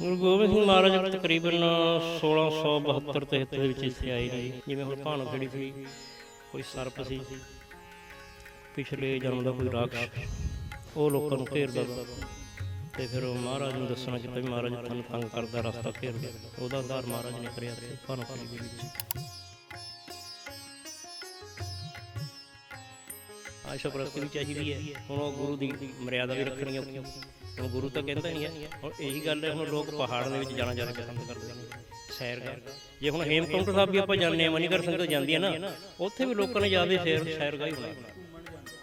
ਗੁਰੂ ਗੋਬਿੰਦ ਸਿੰਘ ਮਹਾਰਾਜ ਤਕਰੀਬਨ 1672 73 ਦੇ ਵਿੱਚ ਇੱਥੇ ਆਏ ਨੇ। ਜਿਵੇਂ ਹੁਣ ਭਾਣੋ ਜਿਹੜੀ ਸੀ, ਕੋਈ ਸਰਪ ਸੀ, ਪਿਛਲੇ ਜਨਮ ਦਾ ਕੋਈ ਰਾਖਸ਼, ਉਹ ਲੋਕਾਂ ਨੂੰ ਘੇਰਦਾ ਸੀ ਤੇ ਫਿਰ ਉਹ ਮਹਾਰਾਜ ਨੂੰ ਦੱਸਣਾ ਚਾਹੀਦਾ ਵੀ ਮਹਾਰਾਜ ਤੁਹਾਨੂੰ ਤੰਗ ਕਰਦਾ, ਰਸਤਾ ਘੇਰਦਾ। ਉਹਦਾ ਆਧਾਰ ਮਹਾਰਾਜ ਨੇ ਕਰਿਆ ਤੇ ਭਾਣੋ ਖੇੜੀ ਦੇ ਵਿੱਚ। ਆਸ਼ਾ ਪ੍ਰਸਤੀ ਵੀ ਚਾਹੀਦੀ ਹੈ। ਹੁਣ ਉਹ ਗੁਰੂ ਦੀ ਮਰਿਆਦਾ ਵੀ ਰੱਖਣੀ ਔਖੀ ਹੁਣ ਗੁਰੂ ਤਾਂ ਕਹਿੰਦਾ ਨਹੀਂ ਹੈ ਹੁਣ ਇਹੀ ਗੱਲ ਹੈ, ਹੁਣ ਲੋਕ ਪਹਾੜਾਂ ਦੇ ਵਿੱਚ ਜਾਣਾ ਜ਼ਿਆਦਾ ਪਸੰਦ ਕਰਦੇ ਨੇ, ਸੈਰ ਕਰ ਜੇ ਹੁਣ ਹੇਮਕੁੰਟ ਸਾਹਿਬ ਵੀ ਆਪਾਂ ਜਾਂਦੇ ਹਾਂ ਮਨੀਕਰ ਸੰਗਤ ਜਾਂਦੀ ਹੈ ਨਾ, ਉੱਥੇ ਵੀ ਲੋਕਾਂ ਨੇ ਜ਼ਿਆਦਾ ਸੈਰ ਸੈਰਗਾ ਹੀ। ਹੋਣਾ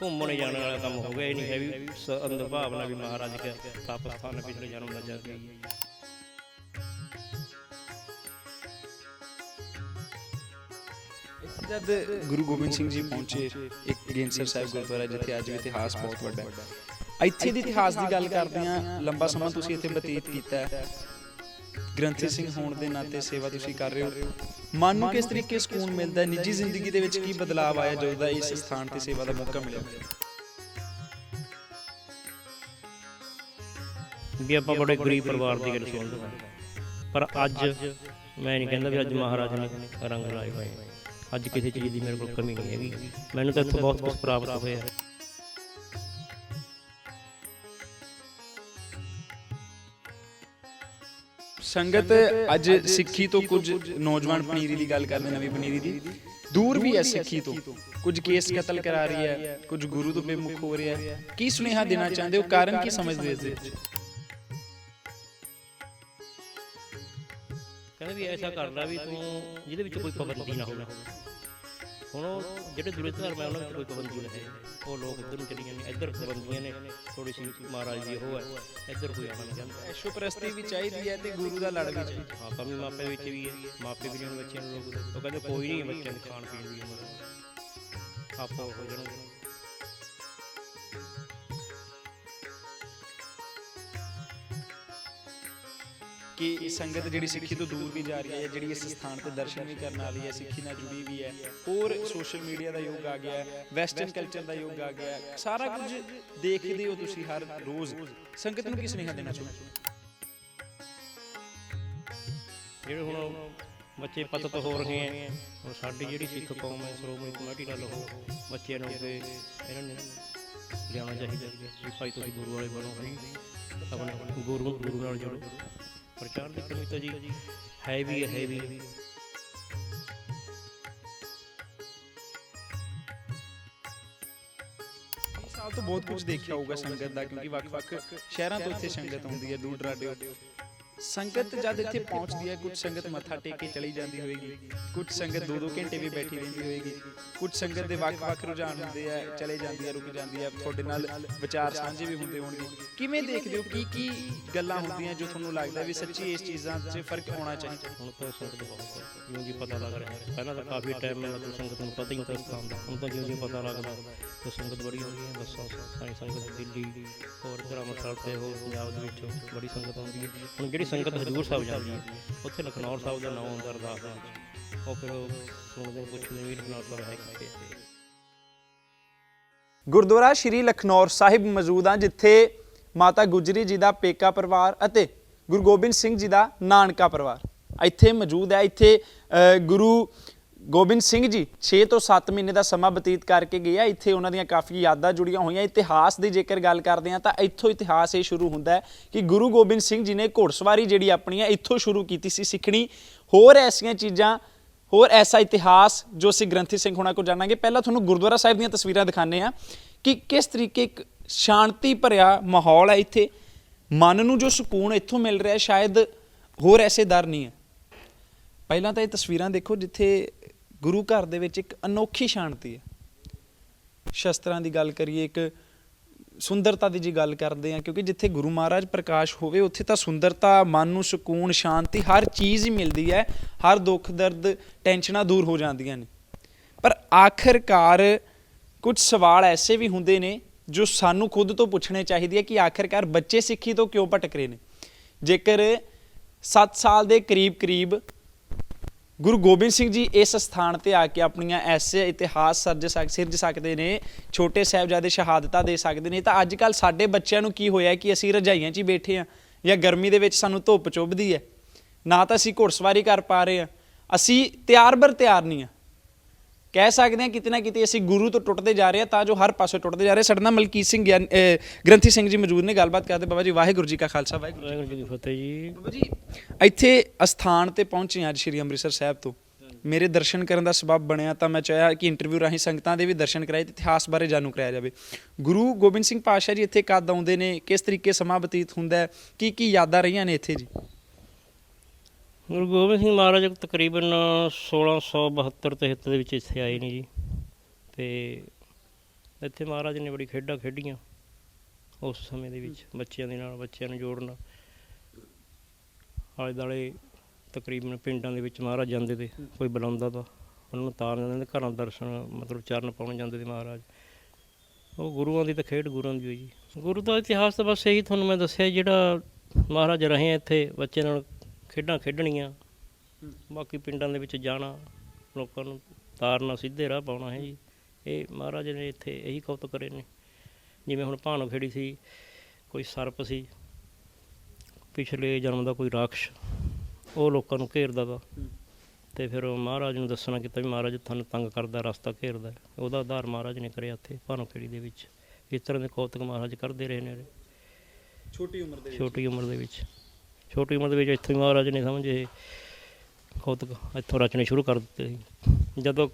ਘੁੰਮਣ ਜਾਣ ਵਾਲਾ ਕੰਮ ਹੋ ਗਿਆ, ਇਹ ਨਹੀਂ ਹੈ ਵੀ ਅੰਦਰ ਭਾਵਨਾ ਵੀ ਮਹਾਰਾਜ ਕੇ ਤਪ ਸਥਾਨ ਪਿਛਲੇ ਜਨਮ ਦਾ ਜਾ ਜਦ ਗੁਰੂ ਗੋਬਿੰਦ ਸਿੰਘ ਜੀ ਪਹੁੰਚੇ, ਇੱਕ ਗੇਂਸਰ ਸਾਹਿਬ ਗੁਰਦੁਆਰਾ, ਜਿੱਥੇ ਅੱਜ ਵੀ ਇਤਿਹਾਸ ਬਹੁਤ ਵੱਡਾ ਹੈ। ਇੱਥੇ ਦੇ ਇਤਿਹਾਸ ਦੀ ਗੱਲ ਕਰਦੇ ਹਾਂ। ਲੰਬਾ ਸਮਾਂ ਤੁਸੀਂ ਇੱਥੇ ਬਤੀਤ ਕੀਤਾ ਹੈ। ਗ੍ਰੰਥੀ ਸਿੰਘ ਹੋਣ ਦੇ ਨਾਤੇ ਸੇਵਾ ਤੁਸੀਂ ਕਰ ਰਹੇ ਹੋ। ਮਨ ਨੂੰ ਕਿਸ ਤਰੀਕੇ ਸਕੂਨ ਮਿਲਦਾ ਹੈ? ਨਿੱਜੀ ਜ਼ਿੰਦਗੀ ਦੇ ਵਿੱਚ ਕੀ ਬਦਲਾਅ ਆਇਆ ਜਦੋਂ ਦਾ ਇਸ ਸਥਾਨ ਤੇ ਸੇਵਾ ਦਾ ਮੌਕਾ ਮਿਲਿਆ? ਵੀ ਆਪਾਂ ਬੜੇ ਗਰੀਬ ਪਰਿਵਾਰ ਦੀ ਗੱਲ ਸੁਣਦੇ ਹਾਂ। ਪਰ ਅੱਜ ਮੈਂ ਨਹੀਂ ਕਹਿੰਦਾ ਵੀ ਅੱਜ ਮਹਾਰਾਜ ਨੇ ਰੰਗ ਲਾਏ ਹੋਏ। ਅੱਜ ਕਿਸੇ ਚੀਜ਼ ਦੀ ਮੇਰੇ ਕੋਲ ਕਮੀ ਨਹੀਂ ਹੈਗੀ। ਮੈਨੂੰ ਤਾਂ ਇੱਥੋਂ ਬਹੁਤ ਕੁਝ ਪ੍ਰਾਪਤ ਹੋਇਆ। ਸੰਗਤ ਅੱਜ ਸਿੱਖੀ ਤੋਂ ਕੁਝ ਨੌਜਵਾਨ ਪਨੀਰੀ ਦੀ ਗੱਲ ਕਰਦੇ ਨਵੀਂ ਪਨੀਰੀ ਦੀ। ਦੂਰ ਵੀ ਹੈ ਸਿੱਖੀ ਤੋਂ। ਕੁਝ ਕੇਸ ਕਤਲ ਕਰਾ ਰਹੀ ਹੈ ਕੁਝ ਗੁਰੂ ਤੋਂ ਬੇਮੁਖ ਹੋ ਰਿਹਾ ਹੈ। ਕੀ ਸੁਨੇਹਾ ਦੇਣਾ ਚਾਹੁੰਦੇ ਹੋ? ਕਾਰਨ ਕੀ ਸਮਝਦੇ ਹੋ ਇਸ ਦੇ ਵਿੱਚ ਕਹਿੰਦੇ ਵੀ ਐਸਾ ਕਰ ਲੈ ਵੀ ਤੂੰ ਜਿਹਦੇ ਵਿੱਚ ਕੋਈ ਪਾਬੰਦੀ ਨਾ ਹੋਵੇ। ਹੁਣ ਉਹ ਜਿਹੜੇ ਦੂਰੇ ਧਰਮ ਹੈ ਉਹਨਾਂ ਵਿੱਚ ਕੋਈ ਪਾਬੰਦੀ ਨਹੀਂ ਹੈ। ਉਹ ਲੋਕ ਇੱਧਰ ਨੂੰ ਚਲੀ ਜਾਂਦੇ ਇੱਧਰ ਪਾਬੰਦੀਆਂ ਨੇ ਥੋੜੀ ਸੀ ਮਹਾਰਾਜ ਦੀ ਉਹ ਹੈ ਇੱਧਰ ਕੋਈ ਆਉਣਾ ਨਹੀਂ ਚਾਹੁੰਦਾ ਐਸ਼ੋ ਪ੍ਰਸਤੀ ਵੀ ਚਾਹੀਦੀ ਹੈ ਤੇ ਗੁਰੂ ਦਾ ਲੜ ਵੀ ਚਾਹੀਦਾ। ਹਾਂ ਕਮੀ ਮਾਪੇ ਵਿੱਚ ਵੀ ਹੈ ਮਾਪੇ ਵੀ ਨਹੀਂ ਬੱਚਿਆਂ ਨੂੰ। ਉਹ ਕਹਿੰਦੇ ਕੋਈ ਨਹੀਂ ਬੱਚਿਆਂ ਦੇ ਖਾਣ ਪੀਣ ਦੀ ਉਮਰ। ਆਪੋ ਹੋ ਜਾਣਗੇ। ਕਿ ਸੰਗਤ ਜਿਹੜੀ ਸਿੱਖੀ ਤੋਂ ਦੂਰ ਵੀ ਜਾ ਰਹੀ ਹੈ ਜਿਹੜੀ ਇਸ ਸਥਾਨ ਤੇ ਦਰਸ਼ਨ ਵੀ ਕਰਨ ਵਾਲੀ ਹੈ, ਸਿੱਖੀ ਨਾਲ ਜੁੜੀ ਵੀ ਹੈ, ਹੋਰ ਸੋਸ਼ਲ ਮੀਡੀਆ ਦਾ ਯੁੱਗ ਆ ਗਿਆ ਹੈ ਵੈਸਟਰਨ ਕਲਚਰ ਦਾ ਯੁੱਗ ਆ ਗਿਆ ਹੈ, ਸਾਰਾ ਕੁਝ ਦੇਖਦੇ ਹੋ ਤੁਸੀਂ ਹਰ ਰੋਜ਼। ਸੰਗਤ ਨੂੰ ਕੀ ਸੁਨੇਹਾ ਦੇਣਾ ਚਾਹੁੰਦੇ ਜਿਹੜੇ ਹੁਣ ਬੱਚੇ ਪਤਤ ਹੋ ਰਹੇ ਹੈ, ਹੁਣ ਸਾਡੀ ਜਿਹੜੀ ਸਿੱਖ ਕੌਮ ਹੈ, ਸ਼੍ਰੋਮਣੀ ਕਮੇਟੀ ਨਾਲ ਉਹ ਬੱਚਿਆਂ ਨੂੰ ਅੱਗੇ ਇਹਨਾਂ ਨੇ ਲਿਆਉਣਾ ਚਾਹੀਦਾ ਵੀ ਭਾਈ ਤੁਸੀਂ ਗੁਰੂ ਵਾਲੇ ਬਣੋ ਭਾਈ ਗੁਰੂ ਗੁਰੂ ਨਾਲ ਜੁੜੋ। ਪ੍ਰਚਾਰ ਦੀ ਕਮੀ ਤਾਂ ਜੀ। ਹੈ ਵੀ ਹੈ, ਵੀ ਸਾਲ ਤੋਂ ਬਹੁਤ ਕੁਝ ਦੇਖਿਆ ਹੋਊਗਾ ਸੰਗਤ ਦਾ ਕਿਉਂਕਿ ਵੱਖ-ਵੱਖ ਸ਼ਹਿਰਾਂ ਤੋਂ ਇੱਥੇ ਸੰਗਤ ਆਉਂਦੀ ਹੈ ਦੂਰ ਦਰਾਡੇ ਤੋਂ। ਸੰਗਤ ਜਦ ਇੱਥੇ ਪਹੁੰਚਦੀ ਹੈ ਕੁਝ ਸੰਗਤ ਮੱਥਾ ਟੇਕ ਕੇ ਚਲੀ ਜਾਂਦੀ ਹੋਏਗੀ। ਕੁਝ ਸੰਗਤ 2-2 ਘੰਟੇ ਵੀ ਬੈਠੀ ਰਹਿੰਦੀ ਹੋਏਗੀ। ਕੁਝ ਸੰਗਤ ਦੇ ਵੱਖ-ਵੱਖ ਰੁਝਾਨ ਹੁੰਦੇ ਆ, ਚਲੇ ਜਾਂਦੀ ਹੈ ਰੁਕ ਜਾਂਦੀ ਹੈ ਤੁਹਾਡੇ ਨਾਲ ਵਿਚਾਰ ਸਾਂਝੇ ਵੀ ਹੁੰਦੇ ਹੋਣਗੇ। ਕਿਵੇਂ ਦੇਖਦੇ ਹੋ ਕੀ ਕੀ ਗੱਲਾਂ ਹੁੰਦੀਆਂ ਜੋ ਤੁਹਾਨੂੰ ਲੱਗਦਾ ਵੀ ਸੱਚੀ ਇਸ ਚੀਜ਼ਾਂ 'ਚ ਫ਼ਰਕ ਆਉਣਾ ਚਾਹੀਦਾ? ਹੁਣ ਤਾਂ ਸੰਗਤ ਬਹੁਤ ਹੈ ਜਿਉਂ ਪਤਾ ਲੱਗ ਰਿਹਾ ਹੈ। ਪਹਿਲਾਂ ਤਾਂ ਕਾਫੀ ਟਾਈਮ ਮਤਲਬ ਸੰਗਤ ਨੂੰ, ਪਤਾ ਹੀ ਨਹੀਂ ਤਾਂ ਹੁੰਦਾ ਹੁਣ ਤਾਂ ਜਿਉਂ ਪਤਾ ਲੱਗਦਾ ਤਾਂ ਸੰਗਤ ਬੜੀ ਹੋ ਗਈ ਹੈ, ਬੱਸਾਂ ਸਾਈ ਸੰਗਤ ਦਿੱਲੀ, ਹੋਰ ਇੱਧਰ ਤੇ ਹੋਰ ਪੰਜਾਬ ਦੇ ਵਿੱਚ ਬੜੀ ਸੰਗਤ ਆਉਂਦੀ ਹੈ। ਹੁਣ ਜਿਹੜੀ ਸੰਗਤ ਹਜੂਰ ਸਾਹਿਬ ਜਾਂਦੀ ਹੈ ਉੱਥੇ ਲਖਨੌਰ ਸਾਹਿਬ ਦਾ ਨਾਮ ਆਉਂਦਾ ਅਰਦਾਸ ਦੇ ਉਹ ਫਿਰ ਉਹ ਸੁਣਦੇ ਪੁੱਛਦੇ ਵੀ ਲਖਨੌਰ ਸਾਹਿਬ ਹੈ ਕਿੱਥੇ? ਗੁਰਦੁਆਰਾ ਸ਼੍ਰੀ ਲਖਨੌਰ ਸਾਹਿਬ ਮੌਜੂਦ ਆ ਜਿੱਥੇ ਮਾਤਾ ਗੁਜਰੀ ਜੀ ਦਾ ਪੇਕਾ ਪਰਿਵਾਰ ਅਤੇ ਗੁਰੂ ਗੋਬਿੰਦ ਸਿੰਘ ਜੀ ਦਾ ਨਾਨਕਾ ਪਰਿਵਾਰ ਇੱਥੇ ਮੌਜੂਦ ਹੈ। ਇੱਥੇ ਅ, ਗੁਰੂ ਗੋਬਿੰਦ ਸਿੰਘ ਜੀ 6 ਤੋਂ 7 ਮਹੀਨੇ ਦਾ ਸਮਾਂ ਬਤੀਤ ਕਰਕੇ ਗਏ ਆ। ਇੱਥੇ ਉਹਨਾਂ ਦੀਆਂ ਕਾਫੀ ਯਾਦਾਂ ਜੁੜੀਆਂ ਹੋਈਆਂ। ਇਤਿਹਾਸ ਦੀ ਜੇਕਰ ਗੱਲ ਕਰਦੇ ਆ ਤਾਂ ਇੱਥੋਂ ਇਤਿਹਾਸ ਇਹ ਸ਼ੁਰੂ ਹੁੰਦਾ ਹੈ ਕਿ ਗੁਰੂ ਗੋਬਿੰਦ ਸਿੰਘ ਜੀ ਨੇ ਘੋੜਸਵਾਰੀ ਜਿਹੜੀ ਆਪਣੀ ਹੈ, ਇੱਥੋਂ ਸ਼ੁਰੂ ਕੀਤੀ ਸੀ ਸਿੱਖਣੀ। ਹੋਰ ਐਸੀਆਂ ਚੀਜ਼ਾਂ, ਹੋਰ ਐਸਾ ਇਤਿਹਾਸ ਜੋ ਅਸੀਂ ਗ੍ਰੰਥੀ ਸਿੰਘ ਹੋਣਾ ਕੋ ਜਾਣਾਂਗੇ। ਪਹਿਲਾਂ ਤੁਹਾਨੂੰ ਗੁਰਦੁਆਰਾ ਸਾਹਿਬ ਦੀਆਂ ਤਸਵੀਰਾਂ ਦਿਖਾਣੇ ਆ ਕਿ ਕਿਸ ਤਰੀਕੇ ਇੱਕ ਸ਼ਾਂਤੀ ਭਰਿਆ ਮਾਹੌਲ ਹੈ ਇੱਥੇ। ਮਨ ਨੂੰ ਜੋ ਸਕੂਨ ਇੱਥੋਂ ਮਿਲ ਰਿਹਾ, ਸ਼ਾਇਦ ਹੋਰ ਐਸੇ ਦਰ ਨਹੀਂ ਹੈ। ਪਹਿਲਾਂ ਤਾਂ ਇਹ ਤਸਵੀਰਾਂ ਦੇਖੋ ਜਿੱਥੇ ਗੁਰੂ ਘਰ ਦੇ ਵਿੱਚ ਇੱਕ ਅਨੋਖੀ ਸ਼ਾਂਤੀ ਹੈ। ਸ਼ਸਤਰਾਂ ਦੀ ਗੱਲ ਕਰੀਏ, ਇੱਕ ਸੁੰਦਰਤਾ ਦੀ ਜੀ ਗੱਲ ਕਰਦੇ ਆ ਕਿਉਂਕਿ ਜਿੱਥੇ ਗੁਰੂ ਮਹਾਰਾਜ ਪ੍ਰਕਾਸ਼ ਹੋਵੇ, ਉੱਥੇ ਤਾਂ ਸੁੰਦਰਤਾ, ਮਨ ਨੂੰ ਸਕੂਨ, ਸ਼ਾਂਤੀ, ਹਰ ਚੀਜ਼ ਹੀ ਮਿਲਦੀ ਹੈ। ਹਰ ਦੁੱਖ, ਦਰਦ, ਟੈਨਸ਼ਨਾਂ ਦੂਰ ਹੋ ਜਾਂਦੀਆਂ ਨੇ। ਪਰ ਆਖਰਕਾਰ ਕੁਝ ਸਵਾਲ ਐਸੇ ਵੀ ਹੁੰਦੇ ਨੇ, ਜੋ ਸਾਨੂੰ ਖੁਦ ਤੋਂ ਪੁੱਛਣੇ ਚਾਹੀਦੇ ਆ ਕਿ ਆਖਰਕਾਰ ਬੱਚੇ ਸਿੱਖੀ ਤੋਂ ਕਿਉਂ ਭਟਕ ਰਹੇ ਨੇ? ਜੇਕਰ 7 ਸਾਲ ਦੇ ਕਰੀਬ ਕਰੀਬ ਗੁਰੂ ਗੋਬਿੰਦ ਸਿੰਘ ਜੀ ਇਸ ਸਥਾਨ ਤੇ ਆ ਕੇ ਆਪਣੀਆਂ ਐਸੇ ਇਤਿਹਾਸ ਸਰਜ ਸਕ, ਸਿਰਜ ਸਕਦੇ ਨੇ, ਛੋਟੇ ਸਾਹਿਬਜ਼ਾਦੇ ਸ਼ਹਾਦਤਾਂ ਦੇ ਸਕਦੇ ਨੇ, ਤਾਂ ਅੱਜ ਕੱਲ ਸਾਡੇ ਬੱਚਿਆਂ ਨੂੰ ਕੀ ਹੋਇਆ ਕਿ ਅਸੀਂ ਰਜਾਈਆਂ 'ਚ ਹੀ ਬੈਠੇ ਆ ਜਾਂ ਗਰਮੀ ਦੇ ਵਿੱਚ ਸਾਨੂੰ ਧੁੱਪ ਚੁੱਭਦੀ ਹੈ, ਨਾ ਤਾਂ ਅਸੀਂ ਘੁੜਸਵਾਰੀ ਕਰ ਪਾ ਰਹੇ ਹਾਂ, ਅਸੀਂ ਤਿਆਰ ਬਰ ਤਿਆਰ ਨਹੀਂ ਆ ਕਹਿ ਸਕਦੇ ਹਾਂ ਕਿਤੇ ਨਾ ਕਿਤੇ ਅਸੀਂ ਗੁਰੂ ਤੋਂ ਟੁੱਟਦੇ ਜਾ ਰਹੇ ਹਾਂ ਤਾਂ ਜੋ ਹਰ ਪਾਸੇ ਟੁੱਟਦੇ ਜਾ ਰਹੇ ਸਾਡੇ ਨਾਲ ਮਲਕੀਤ ਸਿੰਘ ਗਿਆਨ- ਗ੍ਰੰਥੀ ਸਿੰਘ ਜੀ ਮੌਜੂਦ ਨੇ ਗੱਲਬਾਤ ਕਰਦੇ ਬਾਬਾ ਜੀ ਵਾਹਿਗੁਰੂ ਜੀ ਕਾ ਖਾਲਸਾ ਵਾਹਿਗੁਰੂ ਵਾਹਿਗੁਰੂ ਜੀ ਕੀ ਫਤਿਹ ਜੀ। ਬਾਬਾ ਜੀ ਇੱਥੇ ਅਸਥਾਨ ਤੇ ਪਹੁੰਚੇ ਹਾਂ ਅੱਜ ਸ਼੍ਰੀ ਅੰਮ੍ਰਿਤਸਰ ਸਾਹਿਬ ਤੋਂ। ਮੇਰੇ ਦਰਸ਼ਨ ਕਰਨ ਦਾ ਸਬਬ ਬਣਿਆ ਤਾਂ ਮੈਂ ਚਾਹਿਆ ਕਿ ਇੰਟਰਵਿਊ ਰਾਹੀਂ ਸੰਗਤਾਂ ਦੇ ਵੀ ਦਰਸ਼ਨ ਕਰਾਏ ਤੇ ਇਤਿਹਾਸ ਬਾਰੇ ਜਾਣੂ ਕਰਾਇਆ ਜਾਵੇ। ਗੁਰੂ ਗੋਬਿੰਦ ਸਿੰਘ ਪਾਤਸ਼ਾਹ ਜੀ ਇੱਥੇ ਕਦ ਆਉਂਦੇ ਨੇ? ਕਿਸ ਤਰੀਕੇ ਸਮਾਂ ਬਤੀਤ ਹੁੰਦਾ ਹੈ? ਕੀ ਕੀ ਯਾਦਾਂ ਰਹੀਆਂ ਨੇ ਇੱਥੇ ਜੀ? ਗੁਰੂ ਗੋਬਿੰਦ ਸਿੰਘ ਮਹਾਰਾਜ ਤਕਰੀਬਨ 1672 73 ਦੇ ਵਿੱਚ ਇੱਥੇ ਆਏ ਨੇ ਜੀ। ਤੇ ਇੱਥੇ ਮਹਾਰਾਜ ਨੇ ਬੜੀ ਖੇਡਾਂ ਖੇਡੀਆਂ ਉਸ ਸਮੇਂ ਦੇ ਵਿੱਚ, ਬੱਚਿਆਂ ਦੇ ਨਾਲ, ਬੱਚਿਆਂ ਨੂੰ ਜੋੜਨਾ। ਆਲੇ ਦਾਲੇ ਤਕਰੀਬਨ ਪਿੰਡਾਂ ਦੇ ਵਿੱਚ ਮਹਾਰਾਜ ਜਾਂਦੇ ਤੇ, ਕੋਈ ਬੁਲਾਉਂਦਾ ਤਾਂ, ਉਹਨਾਂ ਨੂੰ ਤਾਰ ਜਾਂਦੇ ਘਰਾਂ ਦਰਸ਼ਨ, ਮਤਲਬ ਚਰਨ ਪਾਉਣ ਜਾਂਦੇ ਤੇ ਮਹਾਰਾਜ। ਉਹ ਗੁਰੂਆਂ ਦੀ ਤਾਂ ਖੇਡ ਗੁਰੂਆਂ ਦੀ ਹੋਈ ਜੀ। ਗੁਰੂ ਦਾ ਇਤਿਹਾਸ ਤਾਂ ਬਸ ਇਹੀ ਤੁਹਾਨੂੰ ਮੈਂ ਦੱਸਿਆ, ਜਿਹੜਾ ਮਹਾਰਾਜ ਰਹੇ ਇੱਥੇ, ਬੱਚਿਆਂ ਨਾਲ ਖੇਡਾਂ ਖੇਡਣੀਆਂ। ਬਾਕੀ ਪਿੰਡਾਂ ਦੇ ਵਿੱਚ ਜਾਣਾ ਲੋਕਾਂ ਨੂੰ ਤਾਰਨਾ ਸਿੱਧੇ ਰਾਹ ਪਾਉਣਾ ਹੈ ਜੀ। ਇਹ ਮਹਾਰਾਜ ਨੇ ਇੱਥੇ ਇਹੀ ਕੌਤਕ ਕਰੇ ਨੇ। ਜਿਵੇਂ ਹੁਣ ਭਾਣੋ ਖੇੜੀ ਸੀ ਕੋਈ ਸਰਪ ਸੀ ਪਿਛਲੇ ਜਨਮ ਦਾ ਕੋਈ ਰਾਖਸ਼ ਉਹ ਲੋਕਾਂ ਨੂੰ ਘੇਰਦਾ ਤਾ। ਤੇ ਫਿਰ ਉਹ ਮਹਾਰਾਜ ਨੂੰ ਦੱਸਣਾ ਕੀਤਾ ਵੀ ਮਹਾਰਾਜ ਤੁਹਾਨੂੰ ਤੰਗ ਕਰਦਾ ਰਸਤਾ ਘੇਰਦਾ। ਉਹਦਾ ਆਧਾਰ ਮਹਾਰਾਜ ਨੇ ਕਰਿਆ ਇੱਥੇ ਭਾਣੋ ਖੇੜੀ ਦੇ ਵਿੱਚ। ਇਸ ਤਰ੍ਹਾਂ ਦੇ ਕੌਤਕ ਮਹਾਰਾਜ ਕਰਦੇ ਰਹੇ ਨੇ। ਛੋਟੀ ਉਮਰ ਦੇ ਛੋਟੀ ਉਮਰ ਦੇ ਵਿੱਚ। ਛੋਟੀ ਉਮਰ ਦੇ ਵਿੱਚ ਇੱਥੋਂ ਹੀ ਮਹਾਰਾਜ ਨੇ ਸਮਝੇ ਕੌਤਕ ਇੱਥੋਂ ਰਚਨੇ ਸ਼ੁਰੂ ਕਰ ਦਿੱਤੇ ਸੀ। ਜਦੋਂ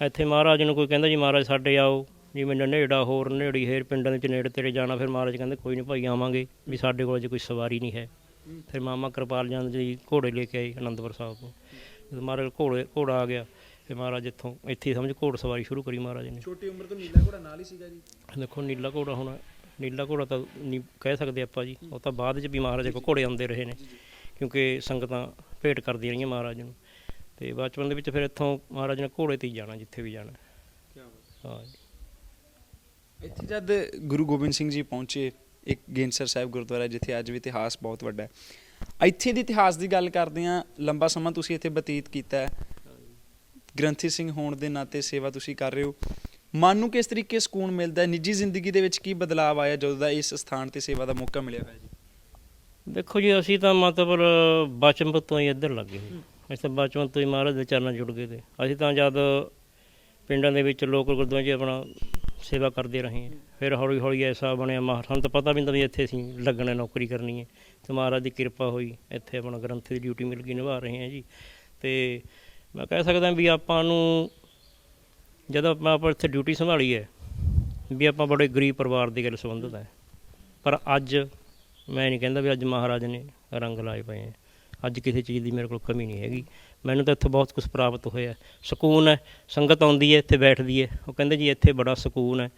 ਇੱਥੇ ਮਹਾਰਾਜ ਨੂੰ ਕੋਈ ਕਹਿੰਦਾ ਜੀ ਮਹਾਰਾਜ ਸਾਡੇ ਆਓ ਜਿਵੇਂ ਨੇੜਾ ਹੋਰ ਨੇੜੀ ਹੇਰ ਪਿੰਡਾਂ ਦੇ ਵਿੱਚ ਨੇੜੇ ਤੇੜੇ ਜਾਣਾ ਫਿਰ ਮਹਾਰਾਜ ਕਹਿੰਦੇ ਕੋਈ ਨਹੀਂ ਭਾਈ ਆਵਾਂਗੇ ਵੀ ਸਾਡੇ ਕੋਲ ਜੇ ਕੋਈ ਸਵਾਰੀ ਨਹੀਂ ਹੈ। ਫਿਰ ਮਾਮਾ ਕਿਰਪਾਲ ਚੰਦ ਜੀ ਘੋੜੇ ਲੈ ਕੇ ਆਏ ਅਨੰਦਪੁਰ ਸਾਹਿਬ ਤੋਂ। ਜਦੋਂ ਮਹਾਰਾਜ ਘੋੜੇ ਘੋੜਾ ਆ ਗਿਆ ਫਿਰ ਮਹਾਰਾਜ ਇੱਥੋਂ ਇੱਥੇ ਹੀ ਸਮਝ ਘੋੜ ਸਵਾਰੀ ਸ਼ੁਰੂ ਕਰੀ ਮਹਾਰਾਜ ਨੇ। ਛੋਟੀ ਉਮਰ ਤੋਂ ਨੀਲਾ ਘੋੜਾ ਨਾਲ ਹੀ ਸੀਗਾ ਜੀ। ਦੇਖੋ ਨੀਲਾ ਘੋੜਾ ਹੁਣ ਨੀਲਾ ਘੋੜਾ ਤਾਂ ਨਹੀਂ ਕਹਿ ਸਕਦੇ ਆਪਾਂ ਜੀ। ਉਹ ਤਾਂ ਬਾਅਦ 'ਚ ਵੀ ਮਹਾਰਾਜ ਕੋਲ ਘੋੜੇ ਆਉਂਦੇ ਰਹੇ ਨੇ ਕਿਉਂਕਿ ਸੰਗਤਾਂ ਭੇਟ ਕਰਦੀਆਂ ਰਹੀਆਂ ਮਹਾਰਾਜ ਨੂੰ। ਤੇ ਬਚਪਨ ਦੇ ਵਿੱਚ ਫਿਰ ਇੱਥੋਂ ਮਹਾਰਾਜ ਨੇ ਘੋੜੇ ਤੇ ਹੀ ਜਾਣਾ ਜਿੱਥੇ ਵੀ ਜਾਣਾ। ਕੀ ਬਾਤ ਹਾਂ। ਜੀ। ਇੱਥੇ ਜਦ ਗੁਰੂ ਗੋਬਿੰਦ ਸਿੰਘ ਜੀ ਪਹੁੰਚੇ ਇੱਕ ਗੇਂਸਰ ਸਾਹਿਬ ਗੁਰਦੁਆਰਾ ਜਿੱਥੇ ਅੱਜ ਵੀ ਇਤਿਹਾਸ ਬਹੁਤ ਵੱਡਾ ਹੈ। ਇੱਥੇ ਦੀ ਇਤਿਹਾਸ ਦੀ ਗੱਲ ਕਰਦੇ ਹਾਂ ਲੰਬਾ ਸਮਾਂ ਤੁਸੀਂ ਇੱਥੇ ਬਤੀਤ ਕੀਤਾ ਹੈ। ਗ੍ਰੰਥੀ ਸਿੰਘ ਹੋਣ ਦੇ ਨਾਤੇ ਸੇਵਾ ਤੁਸੀਂ ਕਰ ਰਹੇ ਹੋ। ਮਨ ਨੂੰ ਕਿਸ ਤਰੀਕੇ ਸਕੂਨ ਮਿਲਦਾ ਹੈ? ਨਿੱਜੀ ਜ਼ਿੰਦਗੀ ਦੇ ਵਿੱਚ ਕੀ ਬਦਲਾਅ ਆਇਆ ਜਦੋਂ ਦਾ ਇਸ ਸਥਾਨ ਤੇ ਸੇਵਾ ਦਾ ਮੌਕਾ ਮਿਲਿਆ ਹੋਇਆ ਜੀ? ਦੇਖੋ ਜੀ, ਅਸੀਂ ਤਾਂ ਮਤਲਬ ਬਚਪਨ ਤੋਂ ਹੀ ਇੱਧਰ ਲੱਗੇ ਸੀ ਅਸੀਂ ਤਾਂ ਬਚਪਨ ਤੋਂ ਹੀ ਮਹਾਰਾਜ ਦੇ ਚਰਨਾਂ 'ਚ ਜੁੜ ਗਏ ਤੇ। ਅਸੀਂ ਤਾਂ ਜਦ ਪਿੰਡਾਂ ਦੇ ਵਿੱਚ ਲੋਕ ਗੁਰਦੁਆਰੇ 'ਚ ਆਪਣਾ ਸੇਵਾ ਕਰਦੇ ਰਹੇ ਹਾਂ। ਫਿਰ ਹੌਲੀ ਹੌਲੀ ਐਸਾ ਬਣਿਆ, ਮਹਾਰਾਜ ਸਾਨੂੰ ਤਾਂ ਪਤਾ ਵੀ ਨਹੀਂ ਵੀ ਇੱਥੇ ਅਸੀਂ ਲੱਗਣਾ, ਨੌਕਰੀ ਕਰਨੀ ਹੈ। ਤੇ ਮਹਾਰਾਜ ਦੀ ਕਿਰਪਾ ਹੋਈ, ਇੱਥੇ ਆਪਣਾ ਗ੍ਰੰਥੀ ਦੀ ਡਿਊਟੀ ਮਿਲ ਗਈ, ਨਿਭਾ ਰਹੇ ਹਾਂ ਜੀ। ਤੇ ਮੈਂ ਕਹਿ ਸਕਦਾ ਵੀ ਆਪਾਂ ਨੂੰ ਜਦੋਂ ਆਪਾਂ ਆਪਾਂ ਇੱਥੇ ਡਿਊਟੀ ਸੰਭਾਲੀ ਹੈ ਵੀ ਆਪਾਂ ਬੜੇ ਗਰੀਬ ਪਰਿਵਾਰ ਦੀ ਗੱਲ ਸੰਬੰਧਿਤ ਹੈ। ਪਰ ਅੱਜ ਮੈਂ ਨਹੀਂ ਕਹਿੰਦਾ ਵੀ ਅੱਜ ਮਹਾਰਾਜ ਨੇ ਰੰਗ ਲਾਏ ਪਏ ਹੈ। ਅੱਜ ਕਿਸੇ ਚੀਜ਼ ਦੀ ਮੇਰੇ ਕੋਲ ਕਮੀ ਨਹੀਂ ਹੈਗੀ। ਮੈਨੂੰ ਤਾਂ ਇੱਥੇ ਬਹੁਤ ਕੁਝ ਪ੍ਰਾਪਤ ਹੋਇਆ। ਸਕੂਨ ਹੈ, ਸੰਗਤ ਆਉਂਦੀ ਹੈ, ਇੱਥੇ ਬੈਠਦੀ ਹੈ। ਉਹ ਕਹਿੰਦੇ ਜੀ ਇੱਥੇ ਬੜਾ ਸਕੂਨ ਹੈ।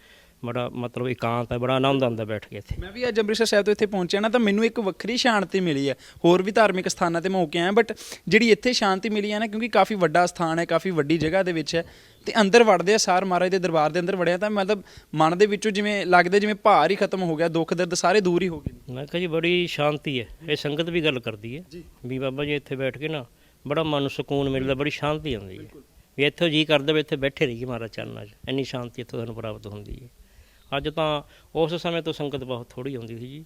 ਬੜਾ ਮਤਲਬ ਇਕਾਂਤ ਹੈ ਬੜਾ ਆਨੰਦ ਆਉਂਦਾ ਬੈਠ ਕੇ ਇੱਥੇ। ਮੈਂ ਵੀ ਅੱਜ ਅੰਮ੍ਰਿਤਸਰ ਸਾਹਿਬ ਤੋਂ ਇੱਥੇ ਪਹੁੰਚਿਆ ਨਾ ਤਾਂ ਮੈਨੂੰ ਇੱਕ ਵੱਖਰੀ ਸ਼ਾਂਤੀ ਮਿਲੀ ਹੈ। ਹੋਰ ਵੀ ਧਾਰਮਿਕ ਸਥਾਨਾਂ ਤੇ ਮੈਂ ਹੋ ਕੇ ਆਇਆ ਬਟ ਜਿਹੜੀ ਇੱਥੇ ਸ਼ਾਂਤੀ ਮਿਲੀ ਹੈ ਨਾ ਕਿਉਂਕਿ ਕਾਫੀ ਵੱਡਾ ਸਥਾਨ ਹੈ ਕਾਫੀ ਵੱਡੀ ਜਗ੍ਹਾ ਦੇ ਵਿੱਚ ਹੈ ਤੇ ਅੰਦਰ ਵੜਦੇ ਆ ਸਾਰ ਮਹਾਰਾਜ ਦੇ ਦਰਬਾਰ ਦੇ ਅੰਦਰ ਵੜਿਆ ਤਾਂ ਮਤਲਬ ਮਨ ਦੇ ਵਿੱਚੋਂ ਜਿਵੇਂ ਲੱਗਦਾ ਜਿਵੇਂ ਭਾਰ ਹੀ ਖਤਮ ਹੋ ਗਿਆ ਦੁੱਖ ਦਰਦ ਸਾਰੇ ਦੂਰ ਹੀ ਹੋ ਗਏ। ਮੈਂ ਕਿਹਾ ਜੀ ਬੜੀ ਸ਼ਾਂਤੀ ਹੈ। ਇਹ ਸੰਗਤ ਵੀ ਗੱਲ ਕਰਦੀ ਹੈ। ਵੀ ਬਾਬਾ ਜੀ ਇੱਥੇ ਬੈਠ ਕੇ ਨਾ ਬੜਾ ਮਨ ਨੂੰ ਸਕੂਨ ਮਿਲਦਾ ਬੜੀ ਸ਼ਾਂਤੀ ਆਉਂਦੀ ਹੈ। ਵੀ ਇੱਥੇ ਜੀ ਕਰਦਾ ਵੀ ਇੱਥੇ ਬੈਠੇ ਰਹੀਏ ਮਹਾਰਾਜ ਚਰਨਾਂ 'ਚ। ਇੰਨੀ ਸ਼ਾਂਤੀ ਇੱਥੋਂ ਸਾਨੂੰ ਪ੍ਰਾਪਤ ਹੁੰਦੀ ਹੈ। ਅੱਜ ਤਾਂ ਉਸ ਸਮੇਂ ਤੋਂ ਸੰਗਤ ਬਹੁਤ ਥੋੜੀ ਆਉਂਦੀ ਸੀ ਜੀ।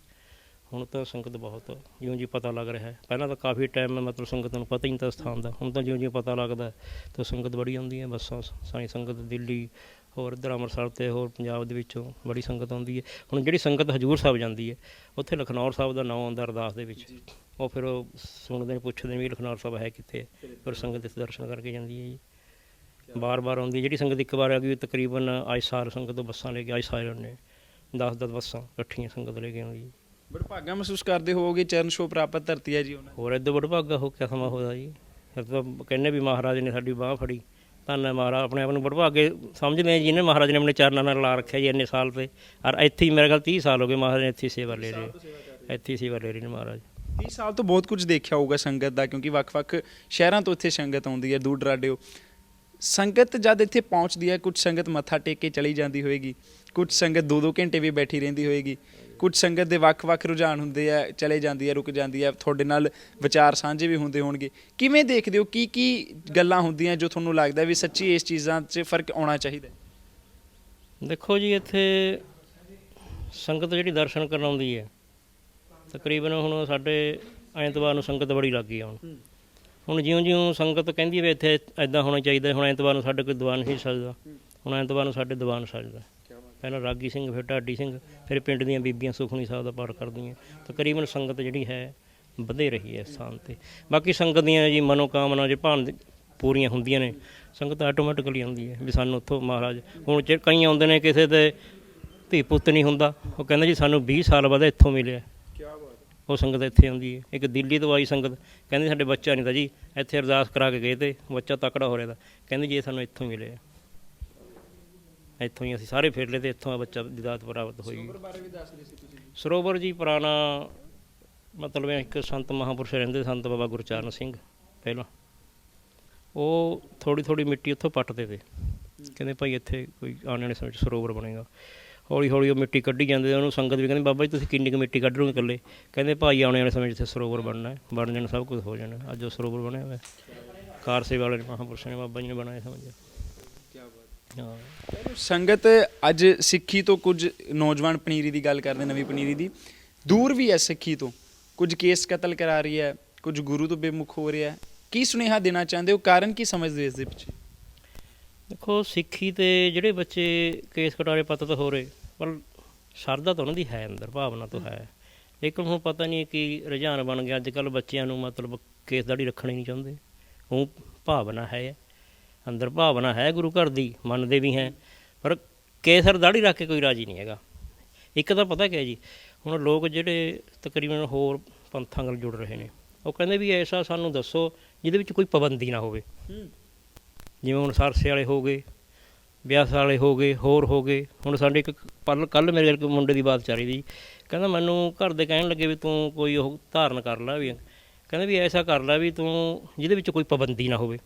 ਹੁਣ ਤਾਂ ਸੰਗਤ ਬਹੁਤ ਜਿਉਂ ਜਿਉਂ ਪਤਾ ਲੱਗ ਰਿਹਾ ਹੈ। ਪਹਿਲਾਂ ਤਾਂ ਕਾਫੀ ਟਾਈਮ ਮਤਲਬ ਸੰਗਤ ਨੂੰ ਪਤਾ ਹੀ ਨਹੀਂ ਤਾਂ ਸਥਾਨ ਦਾ। ਹੁਣ ਤਾਂ ਜਿਉਂ ਜਿਉਂ ਪਤਾ ਲੱਗਦਾ ਤਾਂ ਸੰਗਤ ਬੜੀ ਆਉਂਦੀ ਹੈ। ਬੱਸਾਂ ਸਾਈ ਸੰਗਤ, ਦਿੱਲੀ, ਹੋਰ ਇੱਧਰ ਅੰਮ੍ਰਿਤਸਰ ਤੇ ਹੋਰ ਪੰਜਾਬ ਦੇ ਵਿੱਚੋਂ ਬੜੀ ਸੰਗਤ ਆਉਂਦੀ ਹੈ। ਹੁਣ ਜਿਹੜੀ ਸੰਗਤ ਹਜੂਰ ਸਾਹਿਬ ਜਾਂਦੀ ਹੈ, ਉੱਥੇ ਲਖਨੌਰ ਸਾਹਿਬ ਦਾ ਨਾਮ ਆਉਂਦਾ ਅਰਦਾਸ ਦੇ ਵਿੱਚ। ਉਹ ਫਿਰ ਉਹ ਸੁਣਦੇ ਨੇ, ਪੁੱਛਦੇ ਨੇ ਵੀ ਲਖਨੌਰ ਸਾਹਿਬ ਹੈ ਕਿੱਥੇ? ਫਿਰ ਸੰਗਤ ਇਸ ਦਰਸ਼ਨ ਕਰਕੇ ਜਾਂਦੀ ਹੈ ਜੀ। ਬਾਰ-ਬਾਰ ਆਉਂਦੀ ਜਿਹੜੀ ਸੰਗਤ ਇੱਕ ਵਾਰ ਆ ਗਈ ਤਕਰੀਬਨ ਅੱਜ ਸਾਲ ਸੰਗਤ ਤੋਂ ਬੱਸਾਂ ਲੈ ਕੇ ਅੱਜ ਸਾਲ ਨੇ। 10-10 ਬੱਸਾਂ ਇਕੱਠੀਆਂ ਸੰਗਤ ਲੈ ਕੇ ਆਉਂਦੀ ਹੈ। ਬੜਾ ਭਾਗਾ ਮਹਿਸੂਸ ਕਰਦੇ ਹੋਵੋਗੇ ਚਰਨ ਛੋਹ ਪ੍ਰਾਪਤ ਧਰਤੀ ਹੈ ਜੀ ਉਹਨਾਂ। ਹੋਰ ਇੱਦਾਂ ਵਡਭਾਗਾ ਹੋ ਕਿਆ ਸਮਾਂ ਹੋਦਾ ਜੀ। ਫਿਰ ਤਾਂ ਕਹਿੰਦੇ ਵੀ ਮਹਾਰਾਜ ਨੇ ਸਾਡੀ ਬਾਹ ਫੜੀ। ਧੰਨ ਹੈ ਮਹਾਰਾਜ ਆਪਣੇ ਆਪ ਨੂੰ ਵਡਭਾਗੇ ਸਮਝਦੇ ਆ ਜੀ। ਨੇ ਮਹਾਰਾਜ ਨੇ ਆਪਣੇ ਚਰਨਾਂ ਨਾਲ ਲਾ ਰੱਖਿਆ ਜੀ ਇੰਨੇ ਸਾਲ ਤੇ। ਔਰ ਇੱਥੇ ਹੀ ਮੇਰੇ ਖਿਆਲ 30 ਸਾਲ ਹੋ ਗਏ ਮਹਾਰਾਜ ਨੇ ਇੱਥੇ ਸੇਵਾ ਲੈ ਰਹੇ ਇੱਥੇ ਸੇਵਾ ਲੈ ਰਹੇ ਨੇ ਮਹਾਰਾਜ। 30 ਸਾਲ ਤੋਂ ਬਹੁਤ ਕੁਝ ਦੇਖਿਆ ਹੋਊਗਾ ਸੰਗਤ ਦਾ ਕਿਉਂਕਿ ਵੱਖ-ਵੱਖ ਸ਼ਹਿਰਾਂ ਤੋਂ ਇੱਥੇ ਸੰਗਤ ਆਉਂਦੀ ਹੈ ਦੂਰ ਦਰਾਡਿਓ ਸੰਗਤ ਜਦ ਇੱਥੇ ਪਹੁੰਚਦੀ ਹੈ ਕੁਝ ਸੰਗਤ ਮੱਥਾ ਟੇਕ ਕੇ ਚਲੀ ਜਾਂਦੀ ਹੋਏਗੀ। ਕੁਝ ਸੰਗਤ 2-2 ਘੰਟੇ ਵੀ ਬੈਠੀ ਰਹਿੰਦੀ ਹੋਏਗੀ। ਕੁਝ ਸੰਗਤ ਦੇ ਵੱਖ-ਵੱਖ ਰੁਝਾਨ ਹੁੰਦੇ ਆ ਚਲੇ ਜਾਂਦੀ ਹੈ ਰੁਕ ਜਾਂਦੀ ਹੈ ਤੁਹਾਡੇ ਨਾਲ ਵਿਚਾਰ ਸਾਂਝੇ ਵੀ ਹੁੰਦੇ ਹੋਣਗੇ। ਕਿਵੇਂ ਦੇਖਦੇ ਹੋ ਕੀ ਕੀ ਗੱਲਾਂ ਹੁੰਦੀਆਂ ਜੋ ਤੁਹਾਨੂੰ ਲੱਗਦਾ ਵੀ ਸੱਚੀ ਇਸ ਚੀਜ਼ਾਂ 'ਚ ਫ਼ਰਕ ਆਉਣਾ ਚਾਹੀਦਾ? ਦੇਖੋ ਜੀ ਇੱਥੇ ਸੰਗਤ ਜਿਹੜੀ ਦਰਸ਼ਨ ਕਰਨ ਆਉਂਦੀ ਹੈ ਤਕਰੀਬਨ ਹੁਣ ਸਾਡੇ ਐਤਵਾਰ ਨੂੰ ਸੰਗਤ ਬੜੀ ਲੱਗ ਆ ਹੁਣ। ਹੁਣ ਜਿਉਂ-ਜਿਉਂ ਸੰਗਤ ਕਹਿੰਦੀ ਵੀ ਇੱਥੇ ਐਦਾਂ ਹੋਣਾ ਚਾਹੀਦਾ, ਹੁਣ ਐਤਵਾਰ ਨੂੰ ਸਾਡੇ ਕੋਈ ਦੀਵਾਨ ਨਹੀਂ ਸਜਦਾ। ਹੁਣ ਐਤਵਾਰ ਨੂੰ ਸਾਡੇ ਦੀਵਾਨ ਸਜਦਾ। ਪਹਿਲਾਂ ਰਾਗੀ ਸਿੰਘ, ਫਿਰ ਢਾਡੀ ਸਿੰਘ, ਫਿਰ ਪਿੰਡ ਦੀਆਂ ਬੀਬੀਆਂ ਸੁਖਣੀ ਸਾਹਿਬ ਦਾ ਪਾਠ ਕਰਦੀਆਂ। ਤਕਰੀਬਨ ਸੰਗਤ ਜਿਹੜੀ ਹੈ, ਵਧੇ ਰਹੀ ਹੈ ਸਥਾਨ ਤੇ। ਬਾਕੀ ਸੰਗਤ ਦੀਆਂ ਜੀ ਮਨੋਕਾਮਨਾ ਜੇ ਭਾਣ ਪੂਰੀਆਂ ਹੁੰਦੀਆਂ ਨੇ, ਸੰਗਤ ਆਟੋਮੈਟਿਕਲੀ ਆਉਂਦੀ ਹੈ ਵੀ ਸਾਨੂੰ ਉੱਥੋਂ ਮਹਾਰਾਜ, ਹੁਣ ਜੇ ਕਈ ਆਉਂਦੇ ਨੇ ਕਿਸੇ ਦੇ ਧੀ ਪੁੱਤ ਨਹੀਂ ਹੁੰਦਾ, ਉਹ ਕਹਿੰਦਾ ਜੀ ਸਾਨੂੰ 20 ਸਾਲ ਬਾਅਦ ਇੱਥੋਂ ਮਿਲਿਆ। ਉਹ ਸੰਗਤ ਇੱਥੇ ਆਉਂਦੀ ਹੈ। ਇੱਕ ਦਿੱਲੀ ਤੋਂ ਆਈ ਸੰਗਤ ਕਹਿੰਦੇ ਸਾਡੇ ਬੱਚਾ ਨਹੀਂ ਤਾਂ ਜੀ ਇੱਥੇ ਅਰਦਾਸ ਕਰਾ ਕੇ ਗਏ ਤੇ ਬੱਚਾ ਤਕੜਾ ਹੋ ਰਿਹਾ ਦਾ ਕਹਿੰਦੇ ਜੀ ਇਹ ਸਾਨੂੰ ਇੱਥੋਂ ਹੀ ਮਿਲਿਆ ਇੱਥੋਂ ਹੀ ਅਸੀਂ ਸਾਰੇ ਫੇਰ ਲਏ ਤੇ ਇੱਥੋਂ ਆ ਬੱਚਾ ਦੀ ਦਾਤ ਪ੍ਰਾਪਤ ਹੋਈ। ਬਾਰੇ ਵੀ ਦੱਸ ਰਹੇ ਸੀ ਤੁਸੀਂ ਸਰੋਵਰ ਜੀ ਪੁਰਾਣਾ ਮਤਲਬ ਇੱਕ ਸੰਤ ਮਹਾਂਪੁਰਸ਼ ਰਹਿੰਦੇ ਸੰਤ ਬਾਬਾ ਗੁਰਚਰਨ ਸਿੰਘ ਪਹਿਲਾਂ। ਉਹ ਥੋੜੀ ਥੋੜੀ ਮਿੱਟੀ ਉੱਥੋਂ ਪੱਟਦੇ ਤੇ। ਕਹਿੰਦੇ ਭਾਈ ਇੱਥੇ ਕੋਈ ਆਉਣ ਵਾਲੇ ਸਮੇਂ 'ਚ ਸਰੋਵਰ ਬਣੇਗਾ। ਹੌਲੀ ਹੌਲੀ ਉਹ ਮਿੱਟੀ ਕੱਢੀ ਜਾਂਦੇ ਉਹਨੂੰ ਸੰਗਤ ਵੀ ਕਹਿੰਦੀ ਬਾਬਾ ਜੀ ਤੁਸੀਂ ਕਿੰਨੀ ਕੁ ਮਿੱਟੀ ਕੱਢ ਲਓਗੇ ਇਕੱਲੇ? ਕਹਿੰਦੇ ਭਾਈ ਆਉਣ ਵਾਲੇ ਸਮੇਂ ਇੱਥੇ ਸਰੋਵਰ ਬਣਨਾ ਹੈ ਬਣ ਜਾਣਾ ਸਭ ਕੁਝ ਹੋ ਜਾਣਾ ਅੱਜ ਉਹ ਸਰੋਵਰ ਬਣਿਆ ਹੋਇਆ। ਕਾਰ ਸੇਵਾ ਵਾਲੇ ਮਹਾਂਪੁਰਸ਼ਾਂ ਨੇ ਬਾਬਾ ਜੀ ਨੇ ਬਣਾਇਆ ਸਮਝਿਆ ਕੀ ਬਾਤ। ਹਾਂ। ਸੰਗਤ ਅੱਜ ਸਿੱਖੀ ਤੋਂ ਕੁਝ ਨੌਜਵਾਨ ਪਨੀਰੀ ਦੀ ਗੱਲ ਕਰਦੇ ਨਵੀਂ ਪਨੀਰੀ ਦੀ। ਦੂਰ ਵੀ ਹੈ ਸਿੱਖੀ ਤੋਂ। ਕੁਝ ਕੇਸ ਕਤਲ ਕਰਾ ਰਹੀ ਹੈ ਕੁਝ ਗੁਰੂ ਤੋਂ ਬੇਮੁਖ ਹੋ ਰਿਹਾ ਕੀ ਸੁਨੇਹਾ ਦੇਣਾ ਚਾਹੁੰਦੇ ਹੋ? ਕਾਰਨ ਕੀ ਸਮਝਦੇ ਇਸ ਦੇ ਪਿੱਛੇ? ਦੇਖੋ, ਸਿੱਖੀ ਤੇ ਜਿਹੜੇ ਬੱਚੇ ਕੇਸ ਕਟਾਰੇ ਪਤਤ ਹੋ ਰਹੇ, ਪਰ ਸ਼ਰਧਾ ਤਾਂ ਉਹਨਾਂ ਦੀ ਹੈ ਅੰਦਰ, ਭਾਵਨਾ ਤਾਂ ਹੈ। ਲੇਕਿਨ ਹੁਣ ਪਤਾ ਨਹੀਂ ਕਿ ਰੁਝਾਨ ਬਣ ਗਿਆ ਅੱਜ ਕੱਲ ਬੱਚਿਆਂ ਨੂੰ ਮਤਲਬ ਕੇਸ ਦਾੜੀ ਰੱਖਣੀ ਨਹੀਂ ਚਾਹੁੰਦੇ। ਉਹ ਭਾਵਨਾ ਹੈ, ਅੰਦਰ ਭਾਵਨਾ ਹੈ ਗੁਰੂ ਘਰ ਦੀ, ਮੰਨਦੇ ਵੀ ਹੈ, ਪਰ ਕੇਸਰ ਦਾੜੀ ਰੱਖ ਕੇ ਕੋਈ ਰਾਜੀ ਨਹੀਂ ਹੈਗਾ। ਇੱਕ ਤਾਂ ਪਤਾ ਕਿਆ ਜੀ, ਹੁਣ ਲੋਕ ਜਿਹੜੇ ਤਕਰੀਬਨ ਹੋਰ ਪੰਥਾਂ ਨਾਲ ਜੁੜ ਰਹੇ ਨੇ, ਉਹ ਕਹਿੰਦੇ ਵੀ ਐਸਾ ਸਾਨੂੰ ਦੱਸੋ, ਜਿਹਦੇ ਵਿੱਚ ਕੋਈ ਪਾਬੰਦੀ ਨਾ ਹੋਵੇ। ਜਿਵੇਂ ਹੁਣ ਸਰਸੇ ਵਾਲੇ ਹੋ ਗਏ ਬਿਆਸ ਵਾਲੇ ਹੋ ਗਏ ਹੋਰ ਹੋ ਗਏ। ਹੁਣ ਸਾਡੇ ਇੱਕ ਪਲ ਕੱਲ ਮੇਰੇ ਇੱਕ ਮੁੰਡੇ ਦੀ ਬਾਤ ਚੱਲ ਰਹੀ ਸੀ। ਕਹਿੰਦਾ ਮੈਨੂੰ ਘਰ ਦੇ ਕਹਿਣ ਲੱਗੇ ਵੀ ਤੂੰ ਕੋਈ ਉਹ ਧਾਰਨ ਕਰ ਲੈ ਵੀ ਕਹਿੰਦਾ ਵੀ ਐਸਾ ਕਰ ਲੈ ਵੀ ਤੂੰ ਜਿਹਦੇ ਵਿੱਚ ਕੋਈ ਪਾਬੰਦੀ ਨਾ ਹੋਵੇ।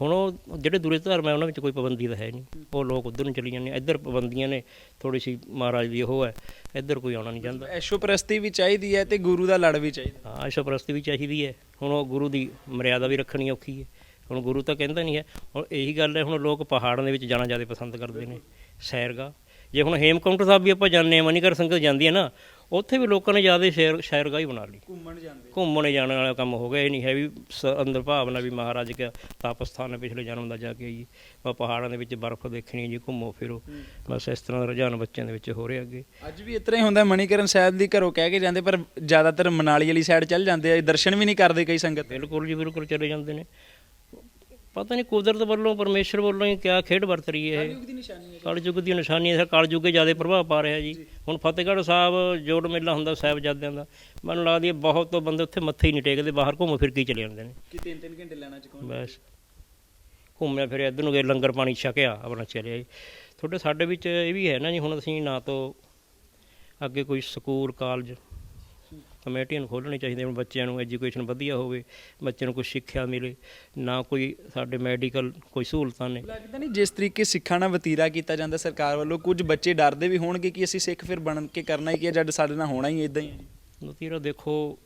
ਹੁਣ ਉਹ ਜਿਹੜੇ ਦੂਰੇ ਧਰਮ ਹੈ ਉਹਨਾਂ ਵਿੱਚ ਕੋਈ ਪਾਬੰਦੀ ਤਾਂ ਹੈ ਨਹੀਂ। ਉਹ ਲੋਕ ਉਧਰ ਨੂੰ ਚਲੀ ਜਾਂਦੇ। ਇੱਧਰ ਪਾਬੰਦੀਆਂ ਨੇ ਥੋੜੀ ਸੀ ਮਹਾਰਾਜ ਦੀ ਉਹ ਹੈ ਇੱਧਰ ਕੋਈ ਆਉਣਾ ਨਹੀਂ ਚਾਹੁੰਦਾ ਐਸ਼ੋ ਪ੍ਰਸਤੀ ਵੀ ਚਾਹੀਦੀ ਹੈ ਤੇ ਗੁਰੂ ਦਾ ਲੜ ਵੀ ਚਾਹੀਦਾ। ਹਾਂ ਆਸ਼ਾ ਪ੍ਰਸਤੀ ਵੀ ਚਾਹੀਦੀ ਹੈ। ਹੁਣ ਉਹ ਗੁਰੂ ਦੀ ਮਰਿਆਦਾ ਵੀ ਰੱਖਣੀ ਔਖੀ ਹੈ। ਹੁਣ ਗੁਰੂ ਤਾਂ ਕਹਿੰਦਾ ਨਹੀਂ ਹੈ। ਹੁਣ ਇਹੀ ਗੱਲ ਹੈ ਹੁਣ ਲੋਕ ਪਹਾੜਾਂ ਦੇ ਵਿੱਚ ਜਾਣਾ ਜ਼ਿਆਦਾ ਪਸੰਦ ਕਰਦੇ ਨੇ ਸੈਰਗਾ। ਜੇ ਹੁਣ ਹੇਮਕੁੰਟ ਸਾਹਿਬ ਵੀ ਆਪਾਂ ਜਾਂਦੇ ਹਾਂ ਮਨੀਕਰ ਸੰਗਤ ਜਾਂਦੀ ਹੈ ਨਾ ਉੱਥੇ ਵੀ ਲੋਕਾਂ ਨੇ ਜ਼ਿਆਦਾ ਸ਼ੇਰ ਸ਼ੈਰਗਾ ਹੀ ਬਣਾ ਲਈ। ਘੁੰਮਣ ਜਾਂਦੇ। ਘੁੰਮਣ ਜਾਣ ਵਾਲਾ ਕੰਮ ਹੋ ਗਿਆ ਇਹ ਨਹੀਂ ਹੈ ਵੀ ਅੰਦਰ ਭਾਵਨਾ ਵੀ ਮਹਾਰਾਜ ਦਾ ਤਪ ਸਥਾਨ ਹੈ ਪਿਛਲੇ ਜਨਮ ਦਾ ਜਾ ਕੇ ਆਈਏ। ਆਪਾਂ ਪਹਾੜਾਂ ਦੇ ਵਿੱਚ ਬਰਫ਼ ਦੇਖਣੀ ਜੀ ਘੁੰਮੋ ਫਿਰੋ। ਬਸ ਇਸ ਤਰ੍ਹਾਂ ਦਾ ਰੁਝਾਨ ਬੱਚਿਆਂ ਦੇ ਵਿੱਚ ਹੋ ਰਿਹਾ ਅੱਗੇ। ਅੱਜ ਵੀ ਇਤਨਾ ਹੀ ਹੁੰਦਾ ਮਣੀਕਰਨ ਸਾਹਿਬ ਦੀ ਘਰੋਂ ਕਹਿ ਕੇ ਜਾਂਦੇ ਪਰ ਜ਼ਿਆਦਾਤਰ ਮਨਾਲੀ ਵਾਲੀ ਸਾਈਡ ਚੱਲ ਜਾਂਦੇ ਆ ਦਰਸ਼ਨ ਵੀ ਨਹੀਂ ਕਰਦੇ ਕਈ ਸੰਗਤ। ਬਿਲਕੁਲ ਜੀ ਬਿਲਕੁਲ ਚਲੇ ਜਾਂਦੇ ਨੇ। ਪਤਾ ਨਹੀਂ ਕੁਦਰਤ ਵੱਲੋਂ ਪਰਮੇਸ਼ਰ ਵੱਲੋਂ ਹੀ ਕਿਆ ਖੇਡ ਵਰਤ ਰਹੀ ਹੈ ਇਹ। ਦੀ ਕਲਯੁੱਗ ਦੀ ਨਿਸ਼ਾਨੀ ਹੈ ਕਲਯੁੱਗ ਜ਼ਿਆਦਾ ਪ੍ਰਭਾਵ ਪਾ ਰਿਹਾ ਜੀ। ਹੁਣ ਫਤਿਹਗੜ੍ਹ ਸਾਹਿਬ ਜੋੜ ਮੇਲਾ ਹੁੰਦਾ ਸਾਹਿਬਜ਼ਾਦਿਆਂ ਦਾ ਮੈਨੂੰ ਲੱਗਦੀ ਹੈ ਬਹੁਤ ਤੋਂ ਬੰਦੇ ਉੱਥੇ ਮੱਥੇ ਹੀ ਨਹੀਂ ਟੇਕਦੇ ਬਾਹਰ ਘੁੰਮ ਫਿਰ ਕੇ ਚਲੇ ਜਾਂਦੇ ਨੇ। ਕਿ ਤਿੰਨ ਤਿੰਨ ਘੰਟੇ ਲੈਣਾ ਚ ਬਸ। ਘੁੰਮਿਆ ਫਿਰ ਇੱਧਰ ਨੂੰ ਗਏ ਲੰਗਰ ਪਾਣੀ ਛਕਿਆ ਆਪਣਾ ਚਲਿਆ ਜੀ। ਤੁਹਾਡੇ ਸਾਡੇ ਵਿੱਚ ਇਹ ਵੀ ਹੈ ਨਾ ਜੀ ਹੁਣ ਅਸੀਂ ਨਾ ਤੋਂ ਅੱਗੇ ਕੋਈ ਸਕੂਲ ਕਾਲਜ ਕਮੇਟੀਆਂ ਨੂੰ ਖੋਲ੍ਹਣੇ ਚਾਹੀਦੇ ਹੁਣ ਬੱਚਿਆਂ ਨੂੰ ਐਜੂਕੇਸ਼ਨ ਵਧੀਆ ਹੋਵੇ ਬੱਚਿਆਂ ਨੂੰ ਕੋਈ ਸਿੱਖਿਆ ਮਿਲੇ ਨਾ ਕੋਈ ਸਾਡੇ ਮੈਡੀਕਲ ਕੋਈ ਸਹੂਲਤਾਂ ਨੇ। ਲੱਗਦਾ ਨਹੀਂ ਜਿਸ ਤਰੀਕੇ ਸਿੱਖਾਂ ਨਾਲ ਵਤੀਰਾ ਕੀਤਾ ਜਾਂਦਾ ਸਰਕਾਰ ਵੱਲੋਂ ਕੁਝ ਬੱਚੇ ਡਰਦੇ ਵੀ ਹੋਣਗੇ ਕਿ ਅਸੀਂ ਸਿੱਖ ਫਿਰ ਬਣ ਕੇ ਕਰਨਾ ਹੀ ਕੀ ਹੈ ਜਦ ਸਾਡੇ ਨਾਲ ਹੋਣਾ ਹੀ ਇਦਾਂ ਹੀ ਨਤੀਰਾ ਦੇਖੋ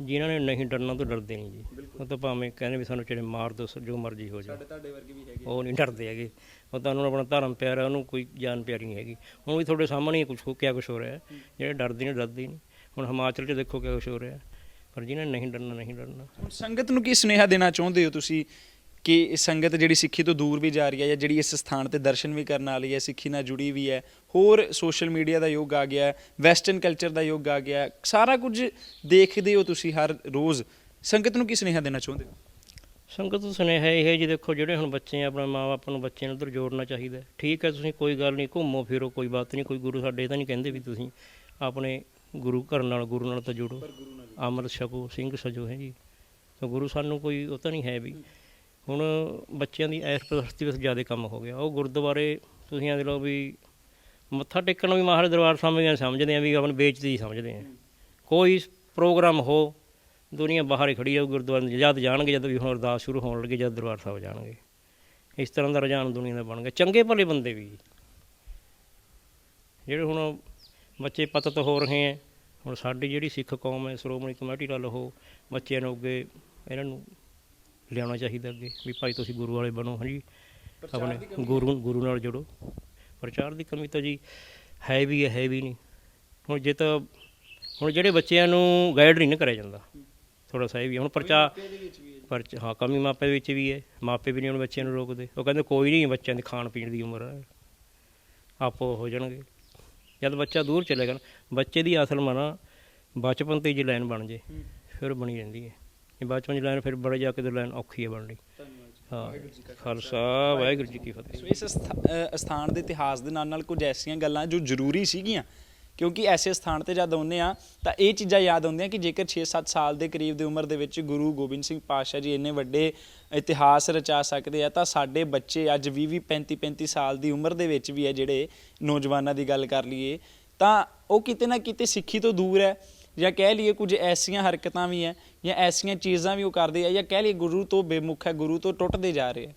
ਜਿਨ੍ਹਾਂ ਨੇ ਨਹੀਂ ਡਰਨਾ ਤੋਂ ਡਰਦੇ ਨਹੀਂ ਜੀ। ਉਹ ਤਾਂ ਭਾਵੇਂ ਕਹਿੰਦੇ ਵੀ ਸਾਨੂੰ ਚਾਹੇ ਮਾਰ ਦੋ ਜੋ ਮਰਜ਼ੀ ਹੋ ਜਾਏ ਤੁਹਾਡੇ ਵਰਗੇ ਵੀ ਹੈਗੇ। ਉਹ ਨਹੀਂ ਡਰਦੇ ਹੈਗੇ। ਉਹ ਤਾਂ ਉਹਨਾਂ ਨੂੰ ਆਪਣਾ ਧਰਮ ਪਿਆਰਾ ਉਹਨੂੰ ਕੋਈ ਜਾਨ ਪਿਆਰੀ ਨਹੀਂ ਹੈਗੀ। ਹੁਣ ਵੀ ਤੁਹਾਡੇ ਸਾਹਮਣੇ ਹੀ ਕੁਝ ਕਿਆ ਕੁਝ ਹੋ ਰਿਹਾ ਜਿਹੜੇ ਡਰਦੇ ਨੇ ਡਰਦੇ ਨਹੀਂ। ਹੁਣ ਹਿਮਾਚਲ 'ਚ ਦੇਖੋ ਕਿਆ ਕੁਝ ਹੋ ਰਿਹਾ। ਪਰ ਜਿਹਨਾਂ ਨੇ ਨਹੀਂ ਡਰਨਾ ਨਹੀਂ ਡਰਨਾ ਹੁਣ ਸੰਗਤ ਨੂੰ ਕੀ ਸੁਨੇਹਾ ਦੇਣਾ ਚਾਹੁੰਦੇ ਹੋ ਤੁਸੀਂ ਕਿ ਇਹ ਸੰਗਤ ਜਿਹੜੀ ਸਿੱਖੀ ਤੋਂ ਦੂਰ ਵੀ ਜਾ ਰਹੀ ਹੈ ਜਾਂ ਜਿਹੜੀ ਇਸ ਸਥਾਨ ਤੇ ਦਰਸ਼ਨ ਵੀ ਕਰਨ ਵਾਲੀ ਹੈ ਸਿੱਖੀ ਨਾਲ ਜੁੜੀ ਵੀ ਹੈ ਹੋਰ ਸੋਸ਼ਲ ਮੀਡੀਆ ਦਾ ਯੁੱਗ ਆ ਗਿਆ ਵੈਸਟਰਨ ਕਲਚਰ ਦਾ ਯੁੱਗ ਆ ਗਿਆ ਸਾਰਾ ਕੁਝ ਦੇਖਦੇ ਹੋ ਤੁਸੀਂ ਹਰ ਰੋਜ਼ ਸੰਗਤ ਨੂੰ ਕੀ ਸੁਨੇਹਾ ਦੇਣਾ ਚਾਹੁੰਦੇ ਹੋ ਸੰਗਤ ਨੂੰ ਸੁਨੇਹਾ ਇਹ ਹੈ ਜੀ ਦੇਖੋ ਜਿਹੜੇ ਹੁਣ ਬੱਚੇ ਆ ਆਪਣੇ ਮਾਪੇ ਨੂੰ ਬੱਚਿਆਂ ਨੂੰ ਉਧਰ ਜੋੜਨਾ ਚਾਹੀਦਾ। ਠੀਕ ਹੈ ਤੁਸੀਂ ਕੋਈ ਗੱਲ ਨਹੀਂ ਘੁੰਮੋ ਫਿਰੋ ਕੋਈ ਬਾਤ ਨਹੀਂ ਕੋਈ ਗੁਰੂ ਸਾਡੇ ਇਹ ਤਾਂ ਨਹੀਂ ਕਹਿੰਦੇ ਵੀ ਤੁਸੀਂ ਆਪਣੇ ਗੁਰੂ ਘਰ ਨਾਲ, ਗੁਰੂ ਨਾਲ ਤਾਂ ਜੁੜੋ। ਅੰਮ੍ਰਿਤ ਛਕੋ, ਸਿੰਘ ਸਜੋ ਹੈ ਜੀ। ਤਾਂ ਗੁਰੂ ਸਾਨੂੰ ਕੋਈ ਉਹ ਤਾਂ ਨਹੀਂ ਹੈ ਵੀ। ਹੁਣ ਬੱਚਿਆਂ ਦੀ ਐਸ ਪ੍ਰਸਤੀ ਵਿੱਚ ਜ਼ਿਆਦਾ ਕੰਮ ਹੋ ਗਿਆ। ਉਹ ਗੁਰਦੁਆਰੇ ਤੁਸੀਂ ਇਹ ਲਓ ਵੀ ਮੱਥਾ ਟੇਕਣ ਨੂੰ ਵੀ ਮਹਾਰਾਜ ਦਰਬਾਰ ਸਮਝਦੇ ਆ ਸਮਝਦੇ ਆ ਵੀ ਆਪਣ ਵੇਚਦੀ ਸਮਝਦੇ ਆ। ਕੋਈ ਪ੍ਰੋਗਰਾਮ ਹੋ, ਦੁਨੀਆ ਬਾਹਰ ਹੀ ਖੜੀ ਆ ਗੁਰਦੁਆਰੇ ਜਦ ਜਾਣਗੇ ਜਦ ਵੀ ਹੁਣ ਅਰਦਾਸ ਸ਼ੁਰੂ ਹੋਣ ਲੱਗੇ, ਜਦ ਦਰਬਾਰ ਸਾਹਿਬ ਜਾਣਗੇ। ਇਸ ਤਰ੍ਹਾਂ ਦਾ ਰੁਝਾਨ ਦੁਨੀਆ ਦਾ ਬਣ ਗਿਆ। ਚੰਗੇ ਭਲੇ ਬੰਦੇ ਵੀ। ਜਿਹੜੇ ਹੁਣ ਬੱਚੇ ਪਤਤ ਹੋ ਰਹੇ ਹੈ। ਹੁਣ ਸਾਡੀ ਜਿਹੜੀ ਸਿੱਖ ਕੌਮ ਹੈ ਸ਼੍ਰੋਮਣੀ ਕਮੇਟੀ ਨਾਲ ਉਹ ਬੱਚਿਆਂ ਨੂੰ ਅੱਗੇ ਇਹਨਾਂ ਨੂੰ ਲਿਆਉਣਾ ਚਾਹੀਦਾ ਅੱਗੇ ਵੀ ਭਾਈ ਤੁਸੀਂ ਗੁਰੂ ਵਾਲੇ ਬਣੋ ਹਾਂਜੀ। ਆਪਣੇ ਗੁਰੂ ਗੁਰੂ ਨਾਲ ਜੁੜੋ। ਪ੍ਰਚਾਰ ਦੀ ਕਮੀ ਤਾਂ ਜੀ ਹੈ ਵੀ ਹੈ ਵੀ ਨਹੀਂ। ਹੁਣ ਜੇ ਤਾਂ ਹੁਣ ਜਿਹੜੇ ਬੱਚਿਆਂ ਨੂੰ ਗਾਈਡ ਨਹੀਂ ਨਾ ਕਰਿਆ ਜਾਂਦਾ ਥੋੜਾ ਸਹੀ ਵੀ। ਹੁਣ ਪਰਚਾ ਪਰਚਾ ਹਾਂ ਕਮੀ ਮਾਪੇ ਵਿੱਚ ਵੀ ਹੈ। ਮਾਪੇ ਵੀ ਨਹੀਂ ਹੁਣ ਬੱਚਿਆਂ ਨੂੰ ਰੋਕਦੇ। ਉਹ ਕਹਿੰਦੇ ਕੋਈ ਨਹੀਂ ਬੱਚਿਆਂ ਦੀ ਖਾਣ ਪੀਣ ਦੀ ਉਮਰ ਹੈ। ਆਪੋ ਹੋ ਜਾਣਗੇ। ਜਦ ਬੱਚਾ ਦੂਰ ਚਲੇਗਾ ਨਾ ਬੱਚੇ ਦੀ ਅਸਲ ਮਨਾ ਬਚਪਨ ਤੇ ਜੇ ਲਾਈਨ ਬਣ ਜੇ ਫਿਰ ਬਣੀ ਰਹਿੰਦੀ ਹੈ। ਇਹ ਬਚਪਨ ਦੀ ਲਾਈਨ ਫਿਰ ਬੜੇ ਜਾ ਕੇ ਤੇ ਲਾਈਨ ਔਖੀ ਹੈ ਬਣਨੀ ਹਾਂ ਖਾਲਸਾ। ਵਾਹਿਗੁਰੂ ਜੀ ਕੀ ਫਤਿਹ। ਸੋ ਇਸ ਸਥਾਨ ਦੇ ਇਤਿਹਾਸ ਦੇ ਨਾਲ ਨਾਲ ਕੁਝ ਐਸੀਆਂ ਗੱਲਾਂ ਜੋ ਜ਼ਰੂਰੀ ਸੀਗੀਆਂ ਕਿਉਂਕਿ ਐਸੇ ਸਥਾਨ ਤੇ ਜਦ ਆਉਂਦੇ ਆ ਤਾਂ ਇਹ ਚੀਜ਼ਾਂ ਯਾਦ ਆਉਂਦੀਆਂ ਕਿ ਜੇਕਰ 6-7 ਸਾਲ ਦੇ ਕਰੀਬ ਦੀ ਉਮਰ ਦੇ ਵਿੱਚ ਗੁਰੂ ਗੋਬਿੰਦ ਸਿੰਘ ਪਾਤਸ਼ਾਹ ਜੀ ਇੰਨੇ ਵੱਡੇ ਇਤਿਹਾਸ ਰਚਾ ਸਕਦੇ ਆ, ਤਾਂ ਸਾਡੇ ਬੱਚੇ ਅੱਜ 20-20 35-35 ਸਾਲ ਦੀ ਉਮਰ ਦੇ ਵਿੱਚ ਵੀ ਹੈ ਜਿਹੜੇ ਨੌਜਵਾਨਾਂ ਦੀ ਗੱਲ ਕਰ ਲਈਏ, ਤਾਂ ਉਹ ਕਿਤੇ ਨਾ ਕਿਤੇ ਸਿੱਖੀ ਤੋਂ ਦੂਰ ਹੈ ਜਾਂ ਕਹਿ ਲਈਏ ਕੁਝ ਐਸੀਆਂ ਹਰਕਤਾਂ ਵੀ ਹੈ ਜਾਂ ਐਸੀਆਂ ਚੀਜ਼ਾਂ ਵੀ ਉਹ ਕਰਦੇ ਆ ਜਾਂ ਕਹਿ ਲਈਏ ਗੁਰੂ ਤੋਂ ਬੇਮੁਖ ਹੈ, ਗੁਰੂ ਤੋਂ ਟੁੱਟਦੇ ਜਾ ਰਹੇ ਆ।